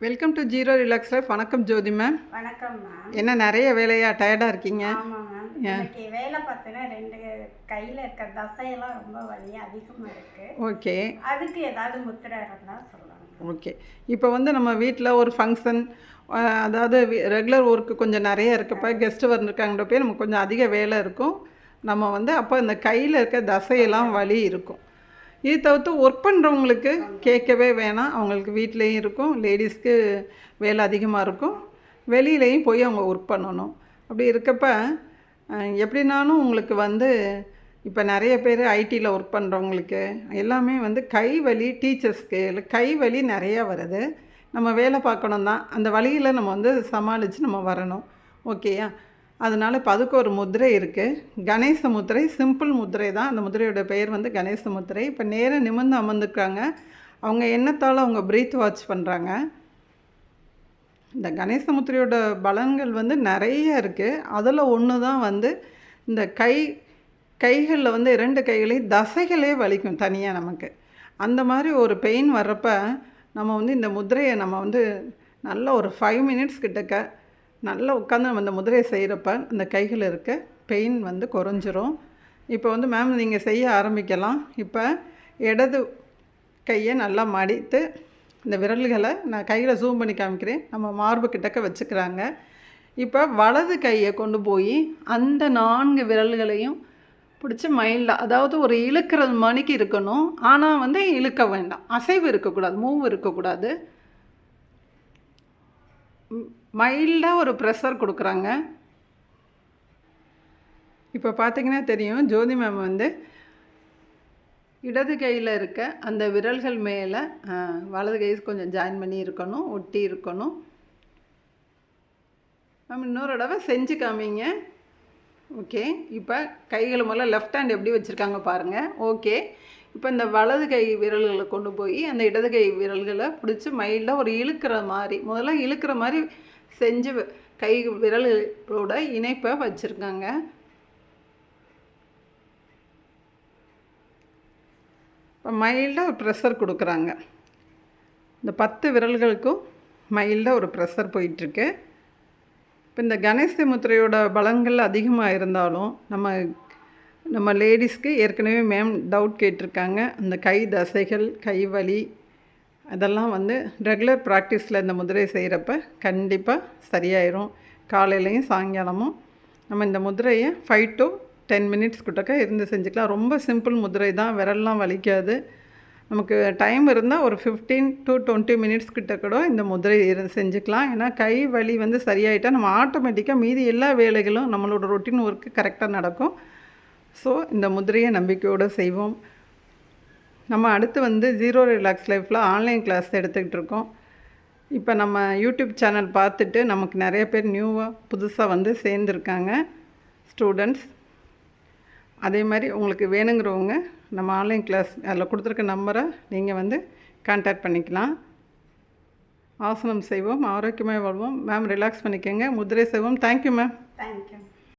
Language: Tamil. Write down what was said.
Welcome to zero relax life வணக்கம் ஜோதி மேம் வணக்கம் மேம் என்ன நிறைய வேலையா? டயர்டாக இருக்கீங்க? ஆமாம் மேம் இன்னைக்கு வேலை பார்த்தீங்கன்னா ரெண்டு கையில் இருக்க தசையெல்லாம் ரொம்ப வலி அதிகமாக இருக்கு. ஓகே அதுக்கு ஏதாவது முத்திரை இருந்தால் சொல்லலாம் ஓகே இப்போ வந்து நம்ம வீட்டில் ஒரு ஃபங்க்ஷன் அதாவது ரெகுலர் ஒர்க்கு கொஞ்சம் நிறைய இருக்கப்ப கெஸ்ட்டு வந்திருக்காங்கன்றப்ப நமக்கு கொஞ்சம் அதிக வேலை இருக்கும். நம்ம வந்து அப்போ இந்த கையில் இருக்க தசையெல்லாம் வலி இருக்கும். இது தவிர்த்து ஒர்க் பண்ணுறவங்களுக்கு கேட்கவே வேணாம். அவங்களுக்கு வீட்லேயும் இருக்கும் லேடிஸ்க்கு வேலை அதிகமாக இருக்கும். வெளியிலையும் போய் அவங்க ஒர்க் பண்ணணும். அப்படி இருக்கப்ப எப்படினாலும் உங்களுக்கு வந்து இப்போ நிறைய பேர் ஐடியில் ஒர்க் பண்ணுறவங்களுக்கு எல்லாமே வந்து கை வலி டீச்சர்ஸ்க்கு இல்லை கை வலி நிறையா வருது. நம்ம வேலை பார்க்கணும் தான் அந்த வழியில் நம்ம வந்து சமாளித்து நம்ம வரணும். ஓகேயா? அதனால் இப்போ அதுக்கு ஒரு முத்திரை இருக்குது கணேச முத்திரை சிம்பிள் முத்திரை தான். அந்த முதிரையோட பெயர் வந்து கணேச முத்திரை இப்போ நேராக நிமிர்ந்து அமர்ந்துருக்காங்க. அவங்க எண்ணத்தால் அவங்க பிரீத் வாட்ச் பண்ணுறாங்க இந்த கணேசமுத்திரையோட பலன்கள் வந்து நிறைய இருக்குது அதில் ஒன்று தான் வந்து இந்த கை கைகளில் வந்து இரண்டு கைகளையும் தசைகளே வலிக்கும் தனியாக நமக்கு. அந்த மாதிரி ஒரு பெயின் வர்றப்ப நம்ம வந்து இந்த முதிரையை நம்ம வந்து நல்ல ஒரு ஃபைவ் மினிட்ஸ் கிட்டக்க நல்லா உட்காந்து நம்ம இந்த முதிரையை செய்கிறப்ப அந்த கைகள் இருக்க. பெயின் வந்து குறைஞ்சிரும். இப்போ வந்து மேம் நீங்கள் செய்ய ஆரம்பிக்கலாம். இப்போ இடது கையை நல்லா மடித்து இந்த விரல்களை நான் கையில் ஜூம் பண்ணி காமிக்கிறேன். நம்ம மார்பு கிட்டக்க வச்சுக்கிறாங்க. இப்போ வலது கையை கொண்டு போய் அந்த நான்கு விரல்களையும் பிடிச்சி மைண்டில் அதாவது ஒரு இழுக்கிறது மணிக்கு இருக்கணும். ஆனால் வந்து இழுக்க வேண்டாம். அசைவு இருக்கக்கூடாது மூவ் இருக்கக்கூடாது. மைல்டாக ஒரு ப்ரெஷர் கொடுக்குறாங்க. இப்போ பார்த்தீங்கன்னா தெரியும் ஜோதி மேம் வந்து இடது கையில் இருக்க அந்த விரல்கள் மேலே வலது கை கொஞ்சம் ஜாயின் பண்ணி இருக்கணும் ஒட்டி இருக்கணும். மேம் இன்னொரு தடவை செஞ்சு காமிங்க. ஓகே இப்போ கைகள் முதல்ல லெஃப்ட் ஹேண்ட் எப்படி வச்சுருக்காங்க பாருங்கள் ஓகே இப்போ இந்த வலது கை விரல்களை கொண்டு போய் அந்த இடது கை விரல்களை பிடிச்சி மைல்டாக ஒரு இழுக்கிற மாதிரி முதல்ல இழுக்கிற மாதிரி செஞ்சு வ- கை விரல்களோட இணைப்பை வச்சுருக்காங்க. இப்போ மைல்டாக ஒரு ப்ரெஷர் கொடுக்குறாங்க. இந்த பத்து விரல்களுக்கும் மைல்டாக ஒரு ப்ரெஷர் போயிட்டுருக்கு. இப்போ இந்த கணேச முத்திரையோட பலங்கள் அதிகமாக இருந்தாலும் நம்ம நம்ம லேடிஸ்க்கு ஏற்கனவே மேம் டவுட் கேட்டிருக்காங்க. அந்த கை தசைகள் கை வலி அதெல்லாம் வந்து ரெகுலர் ப்ராக்டிஸில் இந்த முதிரை செய்கிறப்ப கண்டிப்பாக சரியாயிரும். காலையிலையும் சாயங்காலமும் நம்ம இந்த முதிரையை ஃபைவ் டு டென் மினிட்ஸ் கிட்டக்க இருந்து செஞ்சுக்கலாம். ரொம்ப சிம்பிள் முதிரை தான் விரல்லாம் வலிக்காது. நமக்கு டைம் இருந்தால் ஒரு ஃபிஃப்டீன் டு டுவெண்ட்டி மினிட்ஸ் கிட்ட கூட இந்த முதிரை இருந்து செஞ்சுக்கலாம். ஏன்னா கை வலி வந்து சரியாயிட்டால் நம்ம ஆட்டோமேட்டிக்காக மீதி எல்லா வேலைகளும் நம்மளோட ரொட்டீன் ஒர்க்கு கரெக்டாக நடக்கும். ஸோ இந்த முதிரையை நம்பிக்கையோடு செய்வோம். நம்ம அடுத்து வந்து ஜீரோ ரிலாக்ஸ் லைஃப்பில் ஆன்லைன் கிளாஸ் எடுத்துக்கிட்டு இருக்கோம் இப்போ நம்ம யூடியூப் சேனல் பார்த்துட்டு நமக்கு நிறைய பேர் நியூவாக புதுசாக வந்து சேர்ந்துருக்காங்க ஸ்டூடெண்ட்ஸ் அதே மாதிரி உங்களுக்கு வேணுங்கிறவங்க நம்ம ஆன்லைன் கிளாஸ் அதில் கொடுத்துருக்க நம்பரை நீங்கள் வந்து கான்டாக்ட் பண்ணிக்கலாம். ஆசனம் செய்வோம் ஆரோக்கியமாக வாழ்வோம். மேம் ரிலாக்ஸ் பண்ணிக்கோங்க. முதிரை செய்வோம் தேங்க்யூ மேம் தேங்க்யூ